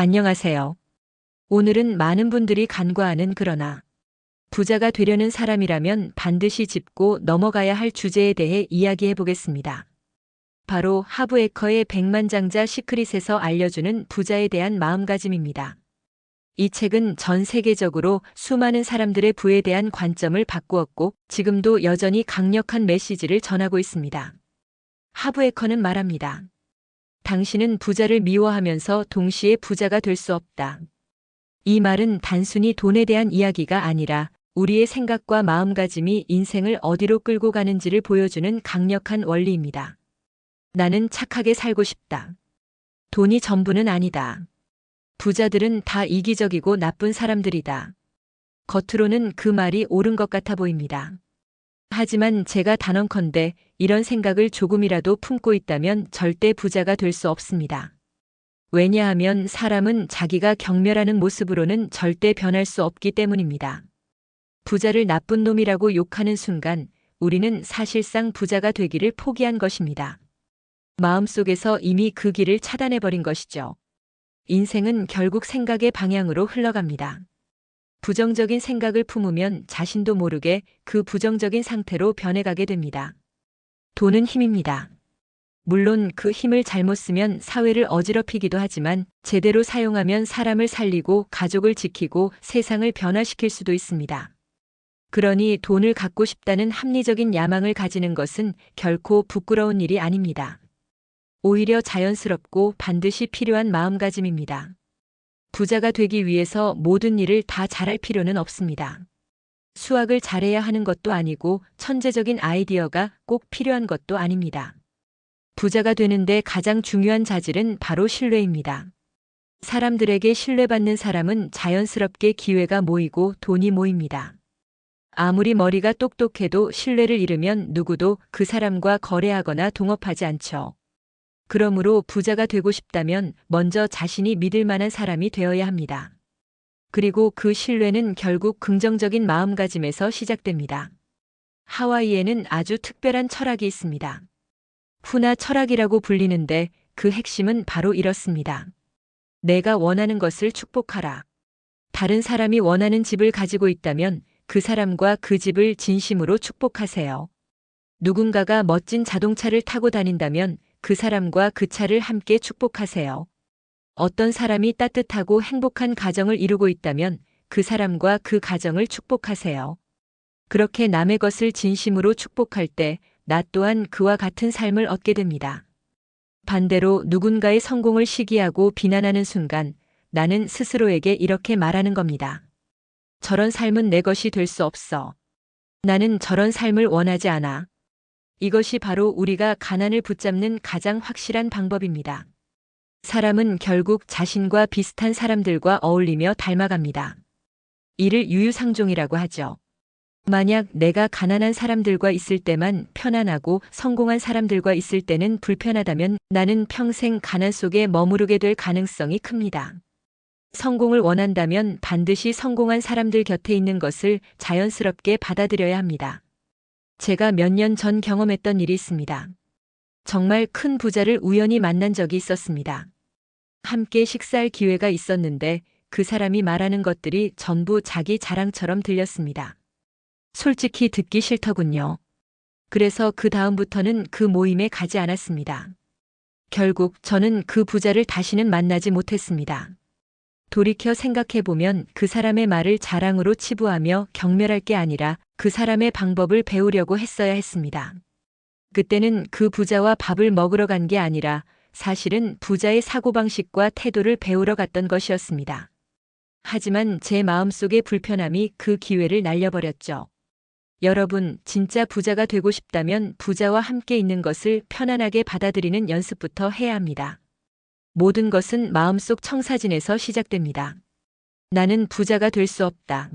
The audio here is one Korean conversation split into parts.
안녕하세요. 오늘은 많은 분들이 간과하는 그러나 부자가 되려는 사람이라면 반드시 짚고 넘어가야 할 주제에 대해 이야기해 보겠습니다. 바로 하브에커의 백만장자 시크릿에서 알려주는 부자에 대한 마음가짐입니다. 이 책은 전 세계적으로 수많은 사람들의 부에 대한 관점을 바꾸었고 지금도 여전히 강력한 메시지를 전하고 있습니다. 하브에커는 말합니다. 당신은 부자를 미워하면서 동시에 부자가 될 수 없다. 이 말은 단순히 돈에 대한 이야기가 아니라 우리의 생각과 마음가짐이 인생을 어디로 끌고 가는지를 보여주는 강력한 원리입니다. 나는 착하게 살고 싶다. 돈이 전부는 아니다. 부자들은 다 이기적이고 나쁜 사람들이다. 겉으로는 그 말이 옳은 것 같아 보입니다. 하지만 제가 단언컨대 이런 생각을 조금이라도 품고 있다면 절대 부자가 될 수 없습니다. 왜냐하면 사람은 자기가 경멸하는 모습으로는 절대 변할 수 없기 때문입니다. 부자를 나쁜 놈이라고 욕하는 순간 우리는 사실상 부자가 되기를 포기한 것입니다. 마음속에서 이미 그 길을 차단해버린 것이죠. 인생은 결국 생각의 방향으로 흘러갑니다. 부정적인 생각을 품으면 자신도 모르게 그 부정적인 상태로 변해가게 됩니다. 돈은 힘입니다. 물론 그 힘을 잘못 쓰면 사회를 어지럽히기도 하지만 제대로 사용하면 사람을 살리고 가족을 지키고 세상을 변화시킬 수도 있습니다. 그러니 돈을 갖고 싶다는 합리적인 야망을 가지는 것은 결코 부끄러운 일이 아닙니다. 오히려 자연스럽고 반드시 필요한 마음가짐입니다. 부자가 되기 위해서 모든 일을 다 잘할 필요는 없습니다. 수학을 잘해야 하는 것도 아니고 천재적인 아이디어가 꼭 필요한 것도 아닙니다. 부자가 되는데 가장 중요한 자질은 바로 신뢰입니다. 사람들에게 신뢰받는 사람은 자연스럽게 기회가 모이고 돈이 모입니다. 아무리 머리가 똑똑해도 신뢰를 잃으면 누구도 그 사람과 거래하거나 동업하지 않죠. 그러므로 부자가 되고 싶다면 먼저 자신이 믿을 만한 사람이 되어야 합니다. 그리고 그 신뢰는 결국 긍정적인 마음가짐에서 시작됩니다. 하와이에는 아주 특별한 철학이 있습니다. 후나 철학이라고 불리는데 그 핵심은 바로 이렇습니다. 내가 원하는 것을 축복하라. 다른 사람이 원하는 집을 가지고 있다면 그 사람과 그 집을 진심으로 축복하세요. 누군가가 멋진 자동차를 타고 다닌다면 그 사람과 그 차를 함께 축복하세요. 어떤 사람이 따뜻하고 행복한 가정을 이루고 있다면 그 사람과 그 가정을 축복하세요. 그렇게 남의 것을 진심으로 축복할 때 나 또한 그와 같은 삶을 얻게 됩니다. 반대로 누군가의 성공을 시기하고 비난하는 순간 나는 스스로에게 이렇게 말하는 겁니다. 저런 삶은 내 것이 될 수 없어. 나는 저런 삶을 원하지 않아. 이것이 바로 우리가 가난을 붙잡는 가장 확실한 방법입니다. 사람은 결국 자신과 비슷한 사람들과 어울리며 닮아갑니다. 이를 유유상종이라고 하죠. 만약 내가 가난한 사람들과 있을 때만 편안하고 성공한 사람들과 있을 때는 불편하다면 나는 평생 가난 속에 머무르게 될 가능성이 큽니다. 성공을 원한다면 반드시 성공한 사람들 곁에 있는 것을 자연스럽게 받아들여야 합니다. 제가 몇 년 전 경험했던 일이 있습니다. 정말 큰 부자를 우연히 만난 적이 있었습니다. 함께 식사할 기회가 있었는데 그 사람이 말하는 것들이 전부 자기 자랑처럼 들렸습니다. 솔직히 듣기 싫더군요. 그래서 그 다음부터는 그 모임에 가지 않았습니다. 결국 저는 그 부자를 다시는 만나지 못했습니다. 돌이켜 생각해보면 그 사람의 말을 자랑으로 치부하며 경멸할 게 아니라 그 사람의 방법을 배우려고 했어야 했습니다. 그때는 그 부자와 밥을 먹으러 간 게 아니라 사실은 부자의 사고방식과 태도를 배우러 갔던 것이었습니다. 하지만 제 마음속의 불편함이 그 기회를 날려버렸죠. 여러분, 진짜 부자가 되고 싶다면 부자와 함께 있는 것을 편안하게 받아들이는 연습부터 해야 합니다. 모든 것은 마음속 청사진에서 시작됩니다. 나는 부자가 될 수 없다.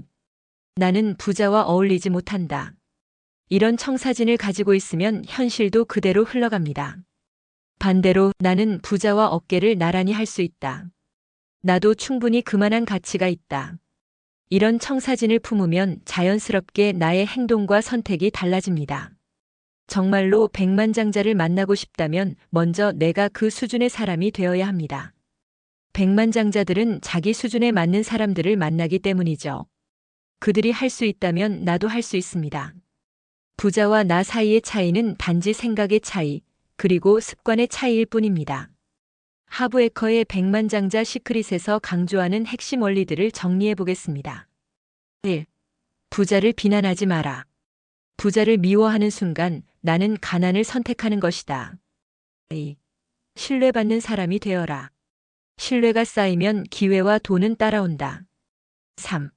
나는 부자와 어울리지 못한다. 이런 청사진을 가지고 있으면 현실도 그대로 흘러갑니다. 반대로 나는 부자와 어깨를 나란히 할 수 있다. 나도 충분히 그만한 가치가 있다. 이런 청사진을 품으면 자연스럽게 나의 행동과 선택이 달라집니다. 정말로 백만장자를 만나고 싶다면 먼저 내가 그 수준의 사람이 되어야 합니다. 백만장자들은 자기 수준에 맞는 사람들을 만나기 때문이죠. 그들이 할 수 있다면 나도 할 수 있습니다. 부자와 나 사이의 차이는 단지 생각의 차이, 그리고 습관의 차이일 뿐입니다. 하브에커의 백만장자 시크릿에서 강조하는 핵심 원리들을 정리해 보겠습니다. 1. 부자를 비난하지 마라. 부자를 미워하는 순간 나는 가난을 선택하는 것이다. 2. 신뢰받는 사람이 되어라. 신뢰가 쌓이면 기회와 돈은 따라온다. 3.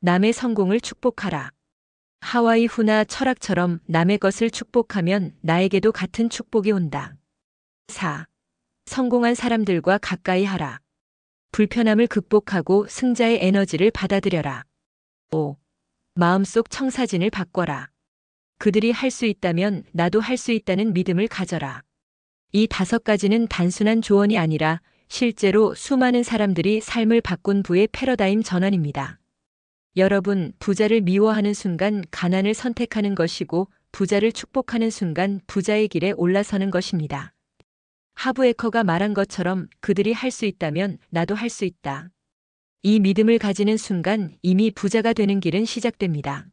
남의 성공을 축복하라. 하와이 후나 철학처럼 남의 것을 축복하면 나에게도 같은 축복이 온다. 4. 성공한 사람들과 가까이 하라. 불편함을 극복하고 승자의 에너지를 받아들여라. 5. 마음속 청사진을 바꿔라. 그들이 할 수 있다면 나도 할 수 있다는 믿음을 가져라. 이 다섯 가지는 단순한 조언이 아니라 실제로 수많은 사람들이 삶을 바꾼 부의 패러다임 전환입니다. 여러분, 부자를 미워하는 순간 가난을 선택하는 것이고 부자를 축복하는 순간 부자의 길에 올라서는 것입니다. 하브에커가 말한 것처럼 그들이 할 수 있다면 나도 할 수 있다. 이 믿음을 가지는 순간 이미 부자가 되는 길은 시작됩니다.